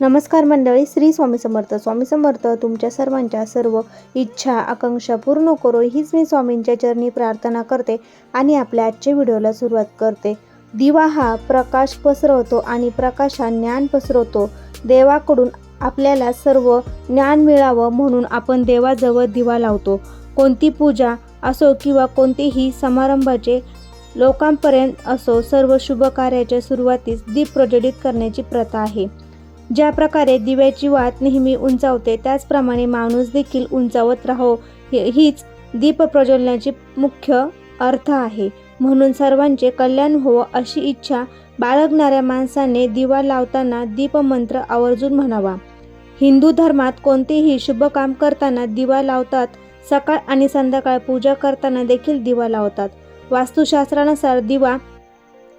नमस्कार मंडळी श्री स्वामी समर्थ. स्वामी समर्थ तुमच्या सर्वांच्या सर्व इच्छा आकांक्षा पूर्ण करो. हीच मी स्वामींच्या चरणी प्रार्थना करते आणि आपल्या आजच्या व्हिडिओला सुरुवात करते. दिवा हा प्रकाश पसरवतो आणि प्रकाश हा ज्ञान पसरवतो. देवाकडून आपल्याला सर्व ज्ञान मिळावं म्हणून आपण देवाजवळ दिवा लावतो. कोणती पूजा असो किंवा कोणतेही समारंभाचे लोकांपर्यंत असो सर्व शुभ कार्याच्या सुरुवातीस दीप प्रज्वलित करण्याची प्रथा आहे. ज्या प्रकारे दिव्याची वात नेहमी उंचावते त्याचप्रमाणे माणूस देखील उंचावत राहो. हे- हीच दीप प्रज्वलनाची मुख्य अर्थ आहे. म्हणून सर्वांचे कल्याण होवं अशी इच्छा बाळगणाऱ्या माणसाने दिवा लावताना दीपमंत्र आवर्जून म्हणावा. हिंदू धर्मात कोणतेही शुभ काम करताना दिवा लावतात सकाळ आणि संध्याकाळ पूजा करताना देखील दिवा लावतात. वास्तुशास्त्रानुसार दिवा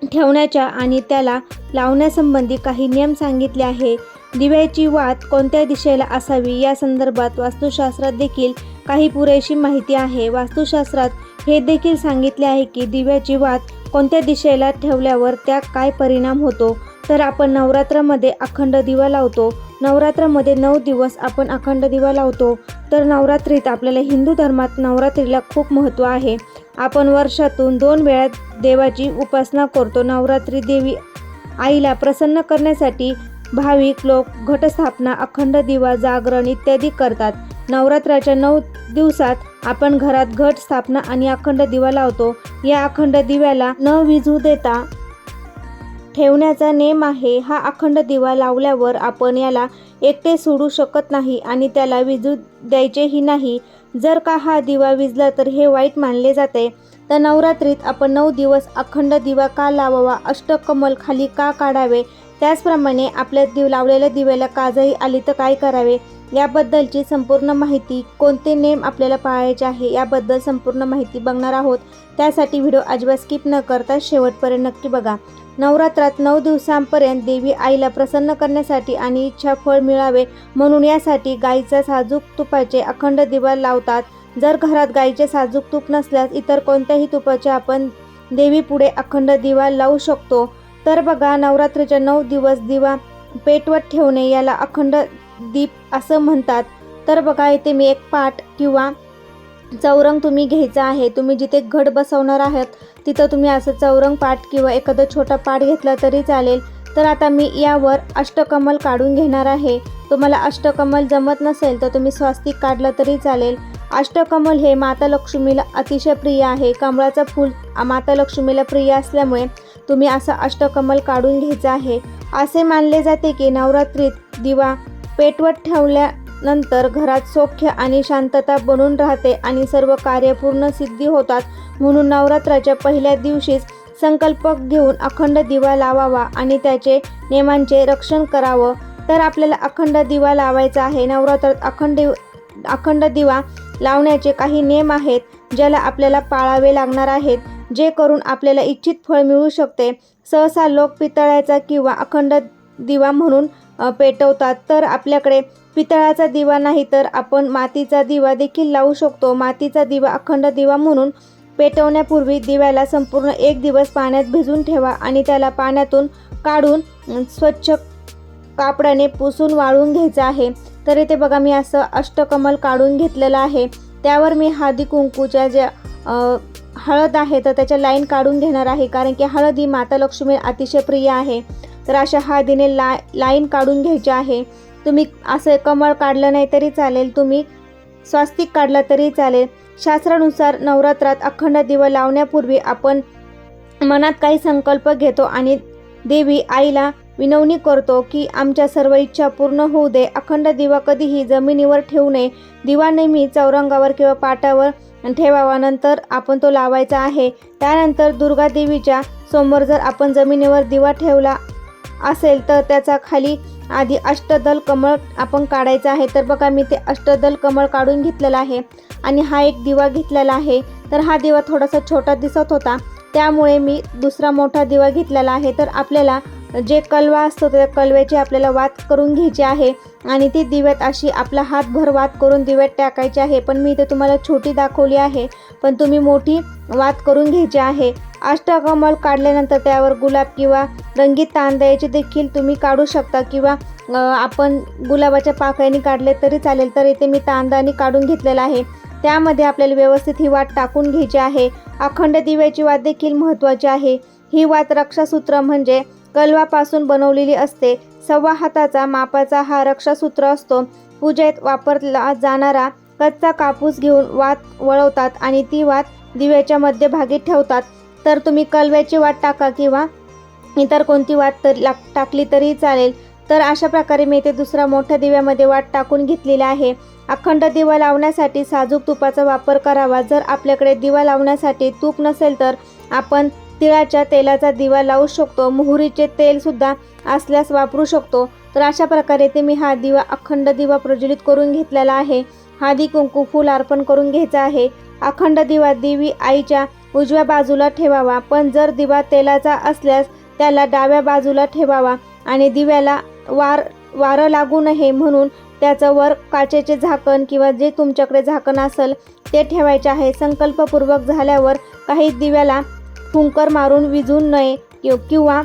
ठेवण्याच्या आणि त्याला लावण्यासंबंधी काही नियम सांगितले आहे. दिव्याची वात कोणत्या दिशेला असावी या संदर्भात वास्तुशास्त्रात देखील काही पुरेशी माहिती आहे. वास्तुशास्त्रात हे देखील सांगितले आहे की दिव्याची वात कोणत्या दिशेला ठेवल्यावर त्या काय परिणाम होतो. तर आपण नवरात्रामध्ये अखंड दिवा लावतो. नवरात्रामध्ये नऊ दिवस आपण अखंड दिवा लावतो. तर नवरात्रीत आपल्याला हिंदू धर्मात नवरात्रीला खूप महत्त्व आहे. आपण वर्षातून दोन वेळा देवाची उपासना करतो. नवरात्री देवी आईला प्रसन्न करण्यासाठी भाविक लोक घटस्थापना अखंड दिवा जागरण इत्यादी करतात. नवरात्राच्या नऊ दिवसात आपण घरात घट स्थापना आणि अखंड दिवा लावतो. या अखंड दिव्याला न विझू देता ठेवण्याचा नेम आहे हा अखंड दिवा लावल्यावर आपण याला एकटे सोडू शकत नाही आणि त्याला विजू द्यायचेही नाही. जर का हा दिवा विजला तर हे वाईट मानले जाते. तर नवरात्रीत आपण नऊ दिवस अखंड दिवा का लावावा अष्टकमल खाली का काढावे त्याचप्रमाणे आपल्या दिव लावलेल्या दिव्याला काजही आली तर काय करावे? याबद्दलची संपूर्ण माहिती कोणते नेम आपल्याला पाळायचे आहे याबद्दल संपूर्ण माहिती बघणार आहोत. त्यासाठी व्हिडिओ अजिबात स्किप न करता शेवटपर्यंत नक्की बघा. नवरात्रात नऊ दिवसांपर्यंत देवी आईला प्रसन्न करण्यासाठी आणि इच्छा फळ मिळावे म्हणून यासाठी गाईचा साजूक तुपाचे अखंड दिवा लावतात. जर घरात गाईचे साजूक तूप नसल्यास इतर कोणत्याही तुपाचे आपण देवीपुढे अखंड दिवा लावू शकतो. तर बघा नवरात्रीच्या नऊ दिवस दिवा पेटवत ठेवणे याला अखंड दीप असं म्हणतात. तर बघा इथे मी एक पाट किंवा चौरंग तुम्ही घ्यायचा आहे. तुम्ही जिथे घड बसवणार आहात तिथं तुम्ही असं चौरंग पाट किंवा एखादं छोटा पाट घेतला तरी चालेल. तर आता मी यावर अष्टकमल काढून घेणार आहे. तुम्हाला अष्टकमल जमत नसेल तर तुम्ही स्वास्तिक काढलं तरी चालेल. अष्टकमल हे माता लक्ष्मीला अतिशय प्रिय आहे. कमळाचं फूल माता लक्ष्मीला प्रिय असल्यामुळे तुम्ही असा अष्टकमल काढून घ्यायचा आहे. असे मानले जाते की नवरात्रीत दिवा पेटवत ठेवल्यानंतर घरात सौख्य आणि शांतता बनून राहते आणि सर्व कार्य पूर्ण सिद्धी होतात. म्हणून नवरात्राच्या पहिल्या दिवशीच संकल्प घेऊन अखंड दिवा लावावा आणि त्याचे नियमांचे रक्षण करावं. तर आपल्याला अखंड दिवा लावायचा आहे. नवरात्रात अखंड अखंड दिवा लावण्याचे काही नियम आहेत ज्याला आपल्याला पाळावे लागणार आहेत. जे करून आपल्याला इच्छित फळ मिळू शकते. सहसा लोक पितळ्याचा किंवा अखंड दिवा म्हणून पेटवतात. तर आपल्याकडे पितळाचा दिवा नाही तर आपण मातीचा दिवा देखील लावू शकतो. मातीचा दिवा अखंड दिवा म्हणून पेटवण्यापूर्वी दिव्याला संपूर्ण एक दिवस पाण्यात भिजून ठेवा आणि त्याला पाण्यातून काढून स्वच्छ कापडाने पुसून वाळून घ्यायचं आहे. तर इथे बघा मी असं अष्टकमल काढून घेतलेलं आहे. त्यावर मी हळदी कुंकूच्या ज्या हळद आहे तर त्याच्या लाईन काढून घेणार आहे कारण की हळद ही माता लक्ष्मी अतिशय प्रिय आहे. तर अशा हळदीने ला लाईन काढून घ्यायची आहे. तुम्ही असं कमळ काढलं नाही तरी चालेल तुम्ही स्वास्तिक काढला तरी चालेल. शास्त्रानुसार नवरात्रात अखंड दिवा लावण्यापूर्वी आपण मनात काही संकल्प घेतो आणि देवी आईला विनवणी करतो की आमच्या सर्व इच्छा पूर्ण होऊ दे. अखंड दिवा कधीही जमिनीवर ठेवू नये. दिवा नेहमी चौरंगावर किंवा पाटावर ठेवावा नंतर आपण तो लावायचा आहे. त्यानंतर दुर्गा देवीच्या समोर जर आपण जमिनीवर दिवा ठेवला असेल तर त्याचा खाली आधी अष्टदल कमळ आपण काढायचं आहे. तर बघा मी ते अष्टदल कमळ काढून घेतलेला आहे आणि हा एक दिवा घेतलेला आहे. तर हा दिवा थोडासा छोटा दिसत होता. त्यामुळे मी दुसरा मोठा दिवा घेतलेला आहे. तर आपल्याला जे कलवा असतो त्या कलव्याची आपल्याला वात करून घ्यायची आहे आणि ती दिव्यात अशी आपला हातभर वात करून दिव्यात टाकायची आहे. पण मी इथे तुम्हाला छोटी दाखवली आहे पण तुम्ही मोठी वात करून घ्यायची आहे. अष्टकमल काढल्यानंतर त्यावर गुलाब किंवा रंगीत तांदळाचे देखील तुम्ही काढू शकता किंवा आपण गुलाबाच्या पाकळ्याने काढले तरी चालेल तर इथे मी तांदळाने काढून घेतलेला आहे. त्यामध्ये आपल्याला व्यवस्थित ही वाट टाकून घ्यायची आहे. अखंड दिव्याची वात देखील महत्त्वाची आहे. ही वात रक्षासूत्र म्हणजे कलवापासून बनवलेली असते. सव्वा हाताचा मापाचा हा रक्षासूत्र असतो. पूजेत वापरला जाणारा कच्चा कापूस घेऊन वात वळवतात आणि ती वात दिव्याच्या मध्यभागी ठेवतात. तर तुम्ही कलव्याची वाट टाका किंवा इतर कोणती वात तर लाग- टाकली तरी चालेल. तर अशा प्रकारे मी इथे दुसऱ्या मोठ्या दिव्यामध्ये वाट टाकून घेतलेला आहे. अखंड दिवा लावण्यासाठी साजूक तुपाचा वापर करावा. जर आपल्याकडे दिवा लावण्यासाठी तूप नसेल तर आपण तिळाच्या तेलाचा दिवा लावू शकतो. मोहरीचे तेलसुद्धा असल्यास वापरू शकतो. तर अशा प्रकारे ते मी हा दिवा अखंड दिवा प्रज्वलित करून घेतलेला आहे. हादी कुंकू फूल अर्पण करून घ्यायचा आहे. अखंड दिवा देवी आईच्या उजव्या बाजूला ठेवावा. पण जर दिवा तेलाचा असल्यास त्याला डाव्या बाजूला ठेवावा आणि दिव्याला वार वारं लागू नये म्हणून त्याचं वर काचेचे झाकण किंवा जे तुमच्याकडे झाकण असेल ते ठेवायचे आहे. संकल्पपूर्वक झाल्यावर काही दिव्याला फुंकर मारून विजू नये किंवा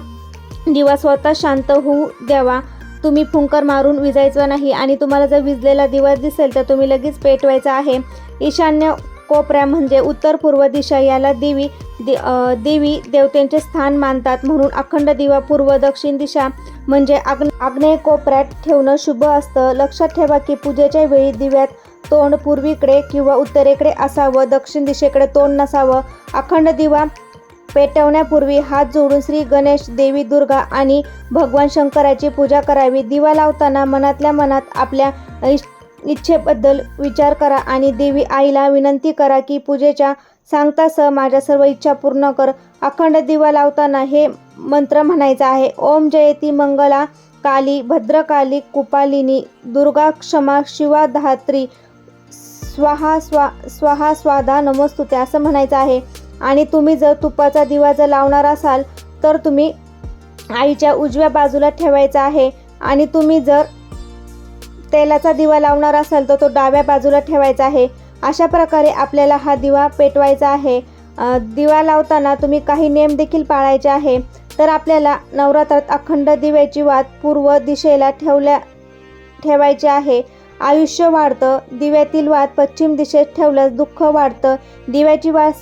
दिवा स्वतः शांत होऊ द्यावा. तुम्ही फुंकर मारून विजायचं नाही आणि तुम्हाला जर विजलेला दिवा दिसेल तर तुम्ही लगेच पेटवायचा आहे. ईशान्य कोपऱ्या म्हणजे उत्तर पूर्व दिशा याला देवी दे देवी देवतेंचे स्थान मानतात. म्हणून अखंड दिवा पूर्व दक्षिण दिशा म्हणजे आग्न आग्नेय कोपऱ्यात ठेवणं शुभ असतं. लक्षात ठेवा की पूजेच्या वेळी दिव्यात तोंड पूर्वीकडे किंवा उत्तरेकडे असावं. दक्षिण दिशेकडे तोंड नसावं. अखंड दिवा पेटवण्यापूर्वी हात जोडून श्री गणेश देवी दुर्गा आणि भगवान शंकराची पूजा करावी. दिवा लावताना मनातल्या मनात आपल्या इच्छेबद्दल विचार करा आणि देवी आईला विनंती करा की पूजेच्या सांगतासह माझ्या सर्व इच्छा पूर्ण कर. अखंड दिवा लावताना हे मंत्र म्हणायचा आहे. ओम जयती मंगला काली भद्रकाली कुपालिनी दुर्गा क्षमा शिवा धात्री स्वाहा स्वा स्वाहा स्वादा नमस्तुते असं म्हणायचं आहे. आणि तुम्ही जर तुपाचा दिवा जर लावणार असाल तर तुम्ही आईच्या उजव्या बाजूला ठेवायचा आहे. आणि तुम्ही जर तेलाचा दिवा लावणार असाल तर तो डाव्या बाजूला ठेवायचा आहे. अशा प्रकारे आपल्याला हा दिवा पेटवायचा आहे. दिवा लावताना तुम्ही काही नियम देखील पाळायचे आहे. तर आपल्याला नवरात्रात अखंड दिव्याची वात पूर्व दिशेला ठेवल्या ठेवायची आहे. आयुष्य वाढतं दिव्यातील वात पश्चिम दिशेत ठेवल्यास दुःख वाढतं दिव्याची वात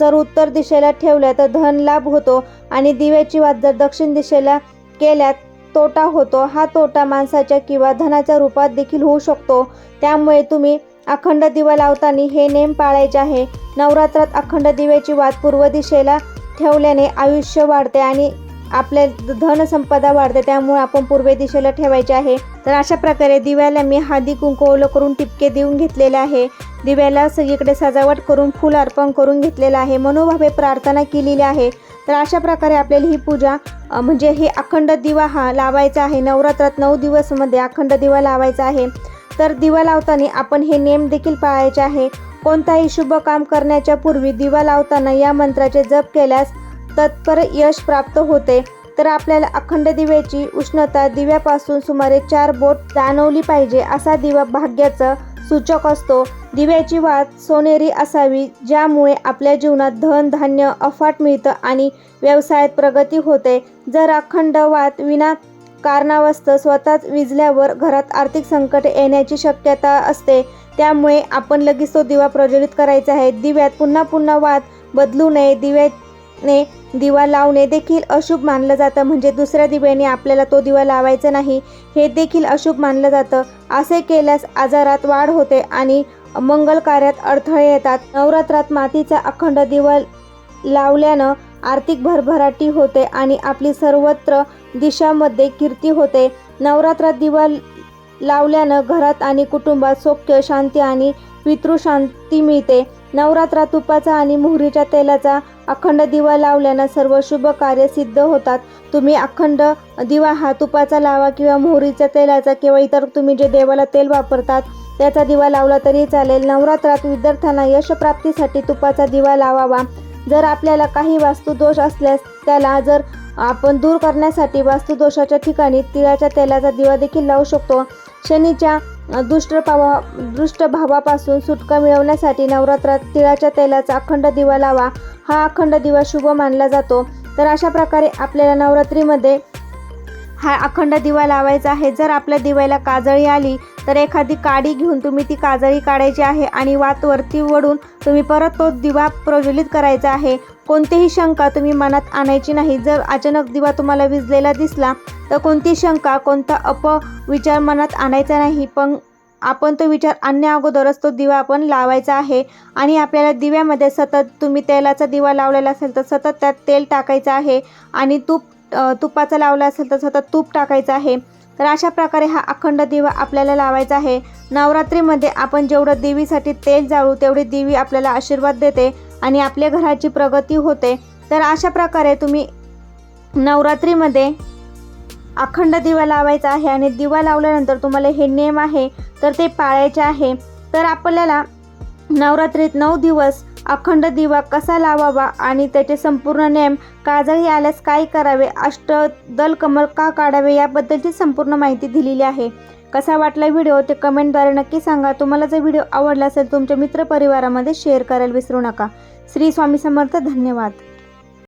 जर उत्तर दिशेला ठेवल्या तर धन लाभ होतो आणि दिव्याची वाद जर दक्षिण दिशेला केल्यात तोटा होतो. हा तोटा माणसाच्या किंवा धनाच्या रूपात देखील होऊ शकतो. त्यामुळे तुम्ही अखंड दिवा लावताना हे नेम पाळायचे आहे. नवरात्रात अखंड दिव्याची वाद पूर्व दिशेला ठेवल्याने आयुष्य वाढते आणि आपल्या धनसंपदा वाढते. त्यामुळे आपण पूर्व दिशेला ठेवायचे आहे. तर अशा प्रकारे दिव्याला मी हादी कुंकू ओलं करून टिपके देऊन घेतलेले आहे. दिव्याला सगळीकडे सजावट करून फुल अर्पण करून घेतलेलं आहे. मनोभावे प्रार्थना केलेली आहे. तर अशा प्रकारे आपल्याला ही पूजा म्हणजे हे अखंड दिवा हा लावायचा आहे. नवरात्रात नऊ दिवसमध्ये अखंड दिवा लावायचा आहे. तर दिवा लावताना आपण हे नेम देखील पाळायचे आहे. कोणताही शुभ काम करण्याच्या पूर्वी दिवा लावताना या मंत्राचे जप केल्यास तत्पर यश प्राप्त होते. तर आपल्याला अखंड दिव्याची उष्णता दिव्यापासून सुमारे चार बोट जाणवली पाहिजे असा दिवा भाग्याचं सूचक असतो. दिव्याची वात सोनेरी असावी ज्यामुळे आपल्या जीवनात धन धान्य अफाट मिळतं आणि व्यवसायात प्रगती होते. जर अखंड वात विना कारणावस्त स्वतःच विजल्यावर घरात आर्थिक संकट येण्याची शक्यता असते. त्यामुळे आपण लगेच तो दिवा प्रज्वलित करायचा आहे. दिव्यात पुन्हा पुन्हा वात बदलू नये. दिव्याने दिवा लावणे देखील अशुभ मानलं जातं. म्हणजे दुसऱ्या दिव्याने आपल्याला तो दिवा लावायचा नाही हे देखील अशुभ मानलं जातं. असे केल्यास आजारात वाढ होते आणि मंगल कार्यात अडथळे येतात. नवरात्रात मातीचा अखंड दिवा लावल्यानं आर्थिक भरभराटी होते आणि आपली सर्वत्र दिशामध्ये कीर्ती होते. नवरात्रात दिवा लावल्यानं घरात आणि कुटुंबात सौख्य शांती आणि पितृशांती मिळते. नवरात्रात तुपाचा आणि मोहरीच्या तेलाचा अखंड दिवा लावल्यानं सर्व शुभ कार्य सिद्ध होतात. तुम्ही अखंड दिवा हा तुपाचा लावा किंवा मोहरीच्या तेलाचा किंवा इतर तुम्ही जे देवाला तेल वापरतात त्याचा दिवा लावला तरी चालेल. नवरात्रात विद्यार्थ्यांना यशप्राप्तीसाठी तुपाचा दिवा लावावा. जर आपल्याला काही वास्तुदोष असल्यास त्याला जर आपण दूर करण्यासाठी वास्तुदोषाच्या ठिकाणी तिळाच्या तेलाचा दिवा देखील लावू शकतो. शनीच्या दुष्ट भावा दुष्ट भावापासून सुटका मिळवण्यासाठी नवरात्रात तिळाच्या तेलाचा अखंड दिवा लावा. हा अखंड दिवा शुभ मानला जातो. तर अशा प्रकारे आपल्याला नवरात्रीमध्ये हा अखंड दिवा लावायचा आहे. जर आपल्या दिव्याला काजळी आली तर एखादी काडी घेऊन तुम्ही ती काजळी काढायची आहे आणि वात वरती वडून तुम्ही परत तो दिवा प्रज्वलित करायचा आहे. कोणतीही शंका तुम्ही मनात आणायची नाही. जर अचानक दिवा तुम्हाला विजलेला दिसला तर कोणती शंका कोणता अपविचार मनात आणायचा नाही. पण आपण तो विचार आणण्या अगोदरच तो दिवा आपण लावायचा आहे आणि आपल्याला दिव्यामध्ये सतत तुम्ही तेलाचा दिवा लावलेला असेल तर सतत त्यात तेल टाकायचं आहे आणि तूप तुपाचा लावला असेल तर स्वतः तूप टाकायचं आहे. तर अशा प्रकारे हा अखंड दिवा आपल्याला लावायचा आहे. नवरात्रीमध्ये आपण जेवढं देवीसाठी तेल जाळू तेवढी देवी आपल्याला आशीर्वाद देते आणि आपल्या घराची प्रगती होते. तर अशा प्रकारे तुम्ही नवरात्रीमध्ये अखंड दिवा लावायचा आहे आणि दिवा लावल्यानंतर तुम्हाला हे नेम आहे तर ते पाळायचे आहे. तर आपल्याला नवरात्रीत नऊ दिवस अखंड दिवा कसा लावावा आणि त्याचे संपूर्ण नेम काजळी आल्यास काय करावे? अष्टदल कमल का काढावे? याबद्दलची संपूर्ण माहिती दिलेली आहे. कसा वाटला व्हिडिओ? ते कमेंटद्वारे नक्की सांगा. तुम्हाला जर व्हिडिओ आवडला असेल तुमच्या मित्रपरिवारामध्ये शेअर करायला विसरू नका. श्री स्वामी समर्थ धन्यवाद.